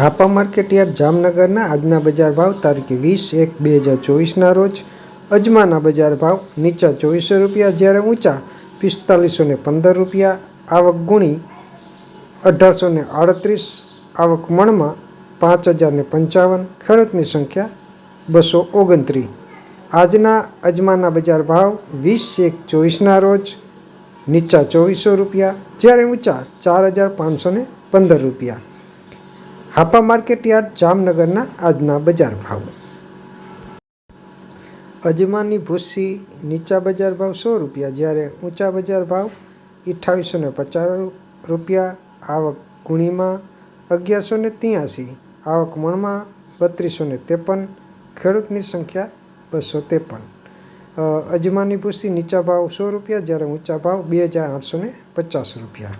Hapa market yard જામનગરના આજના બજાર ભાવ તારીખ વીસ એક બે હજાર ચોવીસના રોજ. અજમાના બજાર ભાવ નીચા ચોવીસો રૂપિયા, જ્યારે ઊંચા પિસ્તાલીસો ને પંદર રૂપિયા. આવક ગુણી અઢારસો ને આડત્રીસ, આવક મણમાં પાંચ હજાર ને પંચાવન, ખેડૂતની સંખ્યા બસો ઓગણત્રીસ આજના અજમાના બજાર ભાવ વીસ એક ચોવીસના રોજ નીચા ચોવીસો રૂપિયા, જ્યારે ઊંચા ચાર હજાર પાંચસો પંદર રૂપિયા. હાપા માર્કેટ યાર્ડ જામનગરના આજના બજાર ભાવ. અજમાની ભૂસી નીચા બજાર ભાવ સો રૂપિયા, જ્યારે ઊંચા બજાર ભાવ અઠ્ઠાવીસો ને પચાસ રૂપિયા, આવક ગુણીમાં અગિયારસો ને ત્યાંસી, આવક મણમાં બત્રીસો ને ત્રેપન, ખેડૂતની સંખ્યા બસો ત્રેપન. અજમાની ભૂસી નીચા ભાવ સો રૂપિયા, જ્યારે ઊંચા ભાવ બે હજાર આઠસો ને પચાસ રૂપિયા.